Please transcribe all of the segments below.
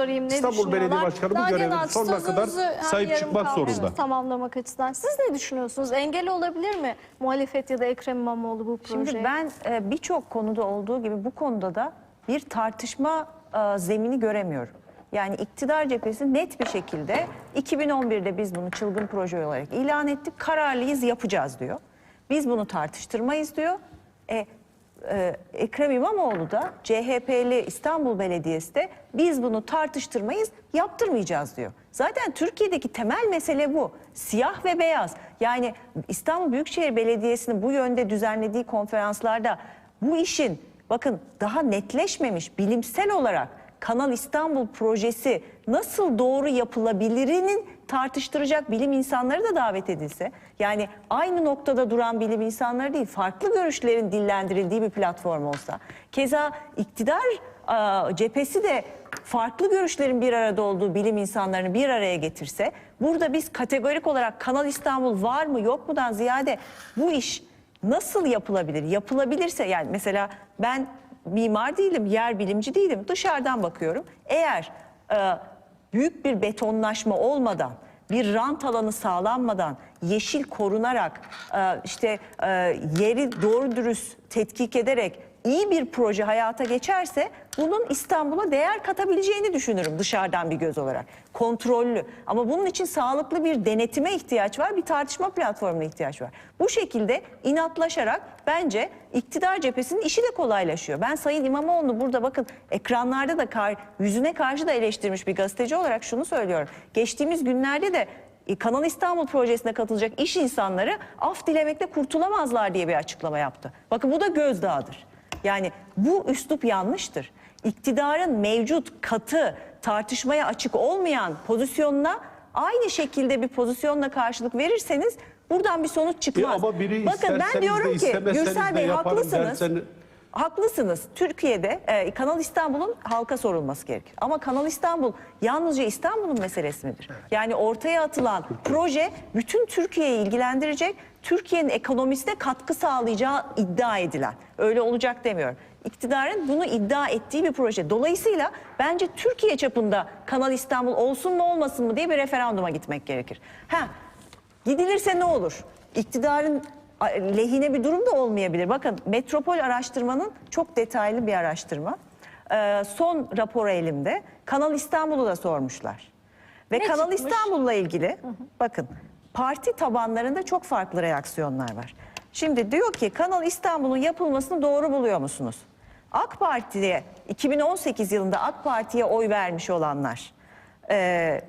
sorayım ne İstanbul düşünüyorlar? Belediye Başkanı bu görevde Aksu, sonuna kadar hem sahip yarım çıkmak kalmış zorunda. Tamamlamak açısından. Siz ne düşünüyorsunuz? Engel olabilir mi muhalefet ya da Ekrem İmamoğlu bu projeye? Şimdi ben e, birçok konuda olduğu gibi bu konuda da bir tartışma e, zemini göremiyorum. Yani iktidar cephesi net bir şekilde 2011'de biz bunu çılgın proje olarak ilan ettik. Kararlıyız yapacağız diyor. Biz bunu tartıştırmayız diyor. E, e, Ekrem İmamoğlu da CHP'li İstanbul Belediyesi de biz bunu tartıştırmayız, yaptırmayacağız diyor. Zaten Türkiye'deki temel mesele bu. Siyah ve beyaz. Yani İstanbul Büyükşehir Belediyesi'nin bu yönde düzenlediği konferanslarda bu işin bakın daha netleşmemiş bilimsel olarak Kanal İstanbul projesi nasıl doğru yapılabilirinin tartıştıracak bilim insanları da davet edilse yani aynı noktada duran bilim insanları değil farklı görüşlerin dillendirildiği bir platform olsa keza iktidar aa, cephesi de farklı görüşlerin bir arada olduğu bilim insanlarını bir araya getirse burada biz kategorik olarak Kanal İstanbul var mı yok mudan ziyade bu iş nasıl yapılabilir? Yapılabilirse yani mesela ben mimar değilim, yer bilimci değilim. Dışarıdan bakıyorum. Eğer e, büyük bir betonlaşma olmadan, bir rant alanı sağlanmadan, yeşil korunarak, e, işte e, yeri doğru dürüst tetkik ederek iyi bir proje hayata geçerse bunun İstanbul'a değer katabileceğini düşünürüm dışarıdan bir göz olarak. Kontrollü. Ama bunun için sağlıklı bir denetime ihtiyaç var, bir tartışma platformuna ihtiyaç var. Bu şekilde inatlaşarak bence iktidar cephesinin işi de kolaylaşıyor. Ben Sayın İmamoğlu'nu burada bakın ekranlarda da kar, yüzüne karşı da eleştirmiş bir gazeteci olarak şunu söylüyorum. Geçtiğimiz günlerde de e, Kanal İstanbul projesine katılacak iş insanları af dilemekle kurtulamazlar diye bir açıklama yaptı. Bakın bu da gözdağıdır. Yani bu üslup yanlıştır. İktidarın mevcut katı tartışmaya açık olmayan pozisyonuna aynı şekilde bir pozisyonla karşılık verirseniz buradan bir sonuç çıkmaz. E ama biri Bakın ben diyorum ki Gürsel Bey yaparım haklısınız. derseniz- Haklısınız. Türkiye'de e, Kanal İstanbul'un halka sorulması gerekir. Ama Kanal İstanbul yalnızca İstanbul'un meselesi midir? Yani ortaya atılan proje bütün Türkiye'yi ilgilendirecek, Türkiye'nin ekonomisine katkı sağlayacağı iddia edilen. Öyle olacak demiyorum. İktidarın bunu iddia ettiği bir proje. Dolayısıyla bence Türkiye çapında Kanal İstanbul olsun mu olmasın mı diye bir referanduma gitmek gerekir. Ha, Gidilirse ne olur? İktidarın lehine bir durum da olmayabilir. Bakın Metropol araştırmanın çok detaylı bir araştırma. Ee, son raporu elimde. Kanal İstanbul'u da sormuşlar. Ve Ne Kanal? İstanbul'la ilgili bakın parti tabanlarında çok farklı reaksiyonlar var. Şimdi diyor ki Kanal İstanbul'un yapılmasını doğru buluyor musunuz? AK Parti'ye 2018 yılında AK Parti'ye oy vermiş olanlar e,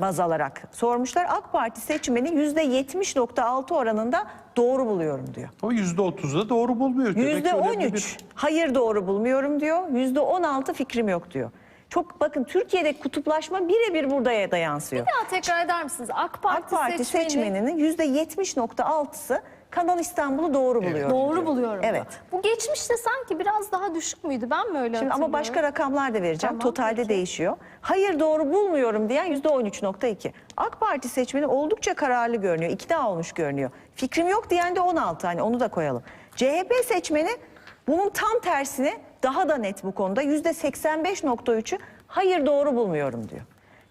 baz alarak sormuşlar. AK Parti seçmeni %70.6 oranında doğru buluyorum diyor. Yüzde otuzda doğru bulmuyor. Demek Yüzde ki önemli 13 bir- hayır doğru bulmuyorum diyor. Yüzde 16 fikrim yok diyor. Çok bakın Türkiye'de kutuplaşma birebir buraya da yansıyor. Bir daha tekrar eder misiniz? AK Parti, AK Parti seçmeni seçmeninin yüzde 70.6'sı Kanal İstanbul'u doğru buluyor. doğru buluyorum. diyor. Evet. Bu geçmişte sanki biraz daha düşük müydü? Ben mi öyle Şimdi ama hatırlıyorum? başka rakamlar da vereceğim. Tamam, Totalde peki. değişiyor. Hayır doğru bulmuyorum diyen yüzde 13.2. AK Parti seçmeni oldukça kararlı görünüyor. İkna olmuş görünüyor. Fikrim yok diyen de 16. Hani onu da koyalım. CHP seçmeni bunun tam tersine daha da net bu konuda. Yüzde 85.3'ü hayır doğru bulmuyorum diyor.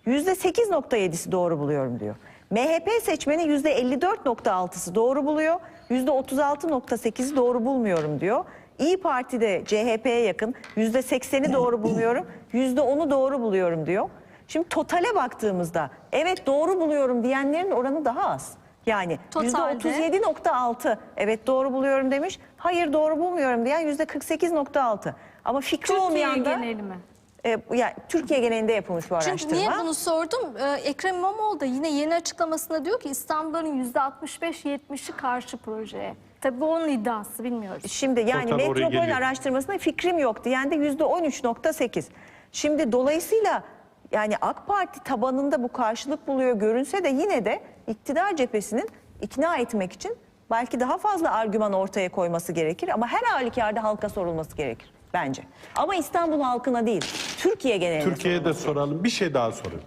Yüzde 8.7'si doğru buluyorum diyor. MHP seçmeni yüzde 54.6'sı doğru buluyor. Yüzde 36.8'i doğru bulmuyorum diyor. İyi Parti de CHP'ye yakın. Yüzde 80'i doğru bulmuyorum. Yüzde 10'u doğru buluyorum diyor. Şimdi totale baktığımızda evet doğru buluyorum diyenlerin oranı daha az. Yani Totalde? 37.6 evet doğru buluyorum demiş. Hayır doğru bulmuyorum diyen yüzde 48.6. Ama fikri Türkiye olmayan da geneli mi? E, yani Türkiye genelinde yapılmış bu araştırma. Çünkü niye bunu sordum? Ee, Ekrem İmamoğlu da yine yeni açıklamasında diyor ki İstanbul'un %65-70'i karşı projeye. Tabii bu onun iddiası bilmiyoruz. Şimdi yani Total oraya metropol geliyor. araştırmasında fikrim yok diyen de yüzde 13.8. Şimdi dolayısıyla yani AK Parti tabanında bu karşılık buluyor görünse de yine de iktidar cephesinin ikna etmek için belki daha fazla argüman ortaya koyması gerekir ama her halükarda halka sorulması gerekir bence. Ama İstanbul halkına değil, Türkiye geneline Türkiye'ye de sorulması soralım. Bir şey daha sorayım.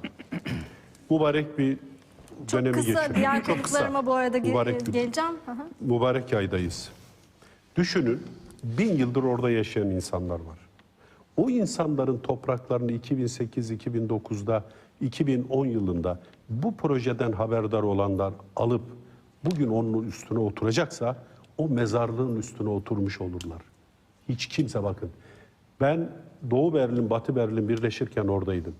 Mübarek bir Çok dönemi kısa geçiriyor. diğer Çok kısa. konuklarıma bu arada ge- Mübarek bir- geleceğim. Hı hı. mübarek aydayız. Düşünün bin yıldır orada yaşayan insanlar var. o insanların topraklarını 2008-2009'da 2010 yılında bu projeden haberdar olanlar alıp bugün onun üstüne oturacaksa o mezarlığın üstüne oturmuş olurlar. Hiç kimse bakın. Ben Doğu Berlin, Batı Berlin birleşirken oradaydım.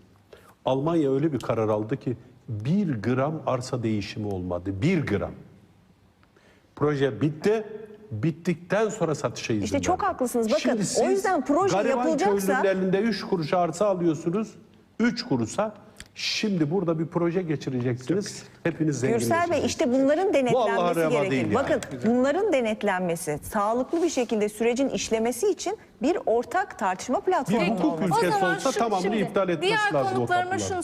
Almanya öyle bir karar aldı ki bir gram arsa değişimi olmadı. Bir gram. Proje bitti. Bittikten sonra satışa izin İşte çok verdi. haklısınız. Bakın, Şimdi o siz yüzden proje gariban yapılacaksa- köylünün elinde 3 kuruş arsa alıyorsunuz. 3 kuruşa şimdi burada bir proje geçireceksiniz. Hepiniz Gürsel Bey işte bunların denetlenmesi reva gerekir. değil yani. Bakın bunların denetlenmesi, sağlıklı bir şekilde sürecin işlemesi için bir ortak tartışma platformu hukuk olması ülkesi O zaman olsa tamamını iptal etmesi diğer lazım o konuklarıma kapıları. şunu